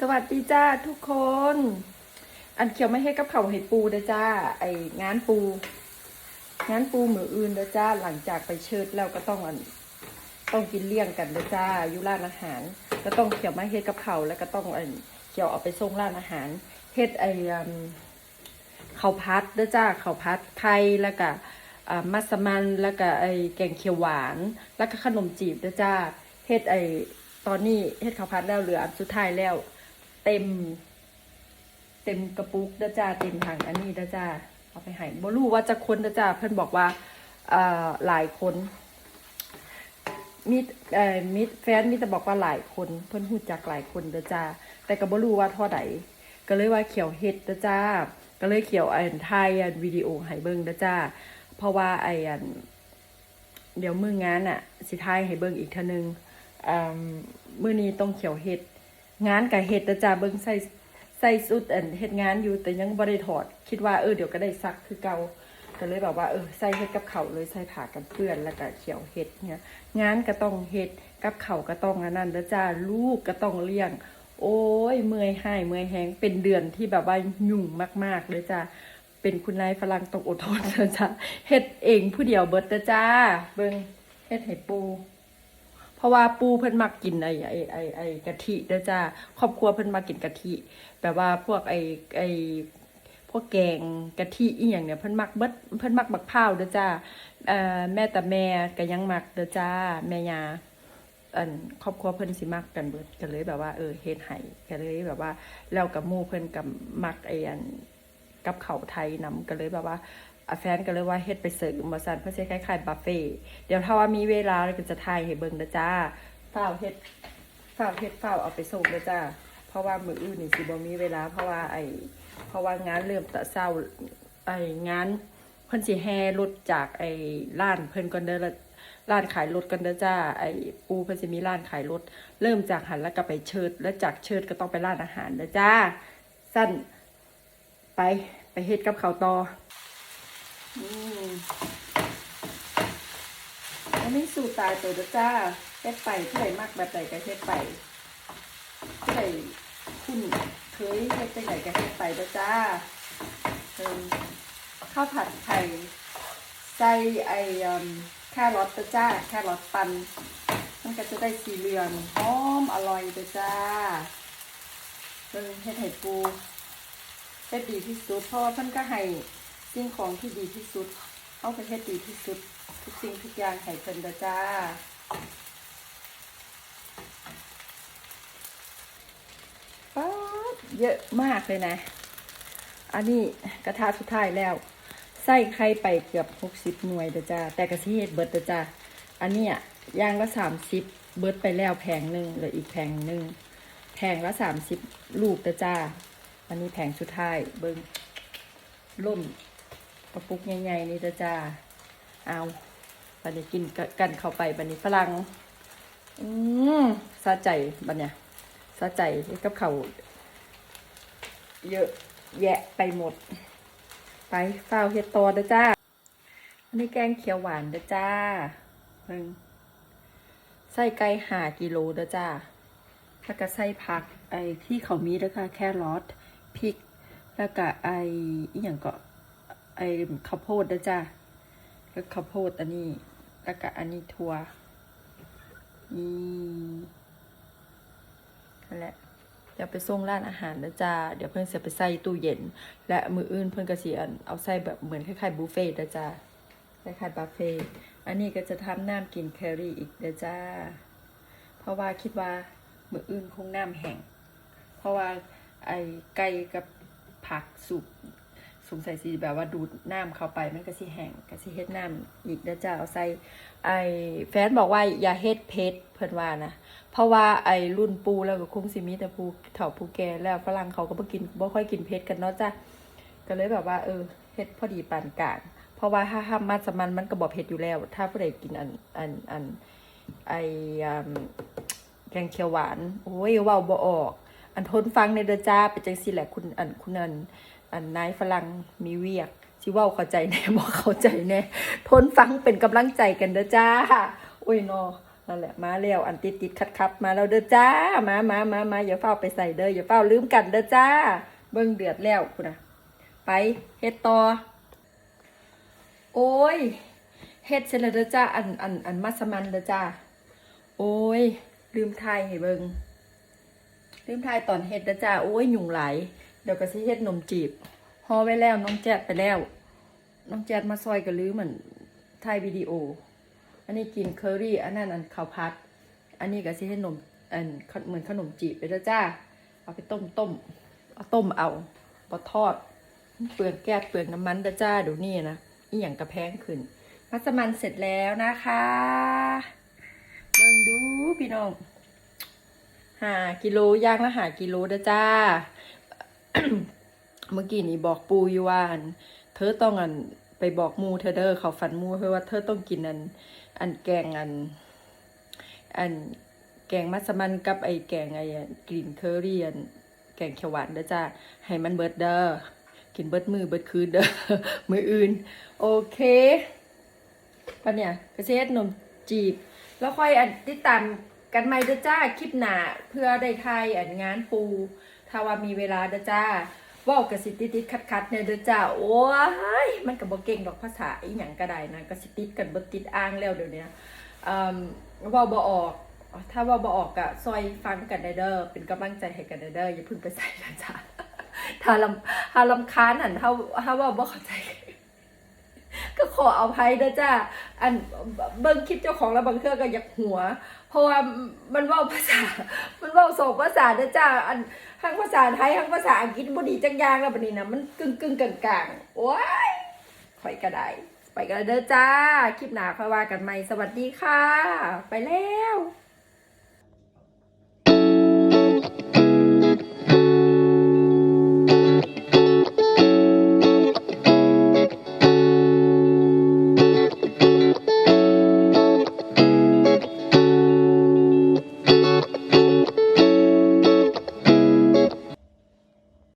สวัสดีจ้าทุกคน อันเขียวไม่ให้กับเขาวให้ปูเดจ้า ไองานปู งานปูเหมืออื่นเดจ้า หลังจากไปเชิดแล้วก็ต้องอันต้องกินเลี่ยงกันเดจ้าอยู่ร้านอาหาร ก็ต้องเขียวไม่เฮ็ดกับเขาแล้วก็ต้องอันเขียวเอาไปส่งร้านอาหารเฮ็ดไออันข้าพัดเดจ้าเขาพัดไข่แล้วก็มัสมันแล้วก็ไอแกงเขียวหวาน แล้วก็ขนมจีบเดจ้าเฮ็ดไอตอนนี้เฮ็ดข้าวพัดแล้วเหลืออันสุดท้ายแล้ว เต็ม เต็มกระปุกเด้อจ้าเต็มถังอันนี้เด้อจ้าเอาไปให้บ่รู้ว่าจะคนเด้อจ้าเพิ่อนบอกว่าอ่าหลายคนมีเอ่อมีแฟนมีแต่บอกว่าหลายคน เพิ่อนฮู้จักหลายคนเด้อจ้าแต่ก็บ่รู้ว่าท่าใดก็เลยว่าเขียวเฮ็ดเด้อจ้า ก็เลยเขียวอันถ่ายอันวิดีโอให้เบิ่งเด้อจ้า เพราะว่าไอ้อันเดี๋ยวมืองานอะ สิถ่ายให้เบิ่งอีกเทื่อนึงอ่ามือนี้ต้องเขียวเฮ็ด งานกับเฮ็ดเด้อจ้าเบิ่งใส่ใส่สุดอันเฮ็ดงานอยู่แต่ยังบ่ได้ถอด คิดว่าเออเดี๋ยวก็ได้ซักคือเก่าก็เลยแบบว่าเออใส่เฮ็ดกับเขาเลยใส่ผ้ากันเปื้อนแล้วก็เขียวเฮ็ดเนี่ยงานก็ต้องเฮ็ดกับเขาก็ต้องอันนั้นเด้อจ้าลูกก็ต้องเลี้ยง โอ้ยเมื่อยหายเมื่อยแฮงเป็นเดือนที่แบบว่ายุ่งมาก ๆ เลยจ้าเป็นคุณนายฝรั่งต้องอดทนเด้อจ้าเฮ็ดเองผู้เดียวเบิดเด้อจ้า เบิ่งเฮ็ดให้ปู ราะว่าปูเพิ่นมักกินไอ้ไอ้ไอ้ไอ้กะทิเด้อจ้าครอบครัวเพิ่นมักกินกะทิแบบว่าพวกไอ้ไอ้พวกแกงกะทิอีหยังเนี่ยเพิ่นมักเบิดเพิ่นมักบักพร้าวเด้อจ้าเอ่อแม่แต่แม่ก็ยังมักเด้อจ้าแม่ยาอันครอบครัวเพิ่นสิมักกันเบิดก็เลยแบบว่าเออเฮ็ดให้ก็เลยแบบว่าแล้วกับหมู่เพิ่นกับมักไอ้อันกับเขาไทยนํก็เลยแบบว่า อแฟนก็เลยว่าเฮ็ดไปเสริมมาสั่นเพื่อสิคล้ายๆบัฟเฟ่เดี๋ยวถ้าว่ามีเวลาเราก็จะถ่ายให้เบิ่งนะจ้าฝ้าเฮ็ดฝ้าเฮ็ดฝ้าเอาไปส่งนะจ้าเพราะว่ามืออื่นนี่สิบ่มีเวลา เพราะว่าไอเพราะว่างานเริ่มแต่เช้าไองานเพิ่นสิแห่รถจากไอร้านเพิ่นก่อนเด้อละร้านขายรถกันเด้อจ้าไอปูเพิ่นสิมีร้านขายรถเริ่มจากหันแล้วก็ไปเชิด แล้วจากเชิดก็ต้องไปร้านอาหารเด้อจ้าสั้นไปไปเฮ็ดกับข้าวต่อ อืมอันนี้สูตรตายตัวเด้อจ้าเฮ็ดไปผู้ใดมักแบบใดก็เฮ็ดไปผู้ใดคุณเคยเฮ็ดจังไดก็เฮ็ดไปจ้าเออข้าวผัดไข่ใส่ไอ้อืมแครอทจ้าแครอทปั่นมันก็จะได้สีเหลืองหอมอร่อยจ้าเบิ่งเฮ็ดให้ปูเฮ็ดดีที่สุดเพราะว่าเพิ่นก็ให้ สิ่งของที่ดีที่สุด เอาไปเฮ็ดดีที่สุด ทุกสิ่งทุกอย่างให้เพิ่นเด้อจ้าป๊าเยอะมากเลยนะ อันนี้กระทะสุดท้ายแล้วใส่ไข่ไปเกือบหกสิบหน่วยเด้อจ้า แต่กระเทียดเบิดเด้อจ้า อันนี้ยย่างละสามสิบเบิดไปแล้วแผงหนึ่งเหลืออีกแผงหนึ่งแผงละสามสิบลูกเด้อจ้า อันนี้แผงสุดท้ายเบิ้งล่ม กระปุกใหญ่ๆนี่เด้อจ้า เอาบันนี้กินกันเข้าไปบันนี้ฝรั่งอืมสะใจบันเนี่ยสะใจกับเขาเยอะแยะไปหมด ไปเฝ้าเฮ็ดตอเด้อจ้าอันนี้แกงเขียวหวานเด้อจ้าหนึ่งใส่ไก่หากิโลเด้อจ้าแล้วก็ใส่ผักไอ้ที่เขามีเด้อค่ะแครอทพริก แล้วก็ไอ้อีหยังก็ ไอ้ข้าวโพดเด้อจ้าแล้วข้าวโพดอันนี้ แล้วก็อันนี้ถั่วนี่นั่นแหละเดี๋ยวไปส่งร้านอาหารนะจ้าเดี๋ยวเพื่อนจะไปใส่ตู้เย็น และมืออื่นเพื่อนก็สิอันเอาใส่แบบเหมือนคล้ายๆบุฟเฟ่ต์นะจ้าคล้ายๆบุฟเฟ่ต์อันนี้ก็จะทำน้ำกินแครี่อีกนะจ้าเพราะว่าคิดว่ามืออื่นคงน้ำแห้งเพราะว่าไอ้ไก่กับผักสุก งสัยสิแบบว่าดูดน้ำเข้าไปมันก็สิแห้งก็สิเฮ็ดน้ำอีกแล้วจ้าเอาใส่ไอ้แฟนบอกว่าอย่าเฮ็ดเผ็ดเพิ่นว่านะเพราะว่าไอ้รุ่นปูแล้วก็คงสิมีแต่ปูเฒ่าปูแก่แล้วฝรั่งเขาก็บ่กินบ่ค่อยกินเผ็ดกันเนาะจ้ะก็เลยแบบว่า เออเฮ็ดพอดีปานกลางเพราะว่าถ้าห้ามมัสมันมันก็บ่เผ็ดอยู่แล้ว ถ้าผู้ใดกินอันอันอันไอ้แกงเขียวหวานโอ้ยเว้าบ่ออกอันทนฟังในเดจ้าเป็นจังซี่แหละคุณอันคุณอันอันนายฝรั่งมีเวียกสิว่าเข้าใจแน่บอกเข้าใจแน่ทนฟังเป็นกำลังใจกันเด้อจ้าโอ้ยนอนั่นแหละมาแล้วอันติดติดขัดขับมาแล้วเด้อจ้ามามามามาอย่าเฝ้าไปใส่เด้ออย่าเฝ้าลืมกันเด้อจ้า เบิ่งเดือดแล้วคุณนะไปเฮ็ดต่อโอ้ยเฮ็ดเสร็จแล้วเด้อจ้าอันอันอันมัสมันเด้อจ้าโอ้ยลืมทายให้เบิงลืมทายตอนเฮ็ดนะจ้าโอ้ยยุงไหลาย เดี๋ยวก็สิเฮ็ดนมจีบห่อไว้แล้วน้องแจ๊ดไปแล้ว น้องแจ๊ดมาซอยก็ลืมเหมือนถ่ายวิดีโอ อันนี้กินเคอรี่อันนั้นอันข้าวพัด อันนี้ก็สิเฮ็ดนมอันเหมือนขนมจีบไปแล้วจ้า เอาไปต้มต้มเอาต้มเอาบ่ทอด เปลืองแก๊สเปลืองน้ำมันเด้อจ้าเดี๋ยวนี้นะอีหยังกระแพงขึ้น มัสมันเสร็จแล้วนะคะเบิ่งดูพี่น้องหากิโลย่างละหากิโลเด้อจ้า เมื่อกี้นี้บอกปูอยู่ว่าอันเธอต้องอันไปบอกมูเธอเด้อเขาฝันมูเธอว่าเธอต้องกินอัน อันแกงอัน อันแกงมัสมันกับไอแกงไอกรีนเคอรี่อันแกงเขียวหวานเด้อจ้าให้มันเบิดเด้อกินเบิดมือเบิดคืนเด้อมืออื่น โอเคปะเนี่ยกระเซ็ดนมจีบ แล้วค่อยอันติดตามกันใหม่เด้อจ้าคลิปหนาเพื่อได้ทายอันงานปูถ้าว่ามีเวลาเด้อจ้า ว่าวกระสิติติดคัดคัดเนี่ยเด้อจ้าโอ้ยมันกับ่เก่งดอกภาษาอีหยังก็ได้นะกระสิติดกันบ่ติดอ้างแล้วเดี๋ยวนี้อืมเว่าบ่ออก ถ้าว่าบ่ออกอะซอยฟังกันไดเด้อเป็นกำลังใจให้กันไดเด้ออย่าพึ่งไปใส่นะจ้าถ้าลำถ้าลำค้านหันถ้าถ้าว่าบ่เข้าใจ ขอเอาภัยเด้อจ้าอันเบิ่งคลิปเจ้าของแล้วบางเทื่อก็อยากหัว เพราะว่ามันว่าภาษา มันว่าสองภาษาเด้อจ้าอันทั้งภาษาไทยทั้งภาษาอังกฤษบ่ดีจังย่างแล้วบัดนี้นะมันกึ่งกึ่งกลางๆโอ้ยข่อยก็ได้ไปกันเด้อจ้า คลิปหนาค่อยว่ากันใหม่ สวัสดีค่ะ ไปแล้ว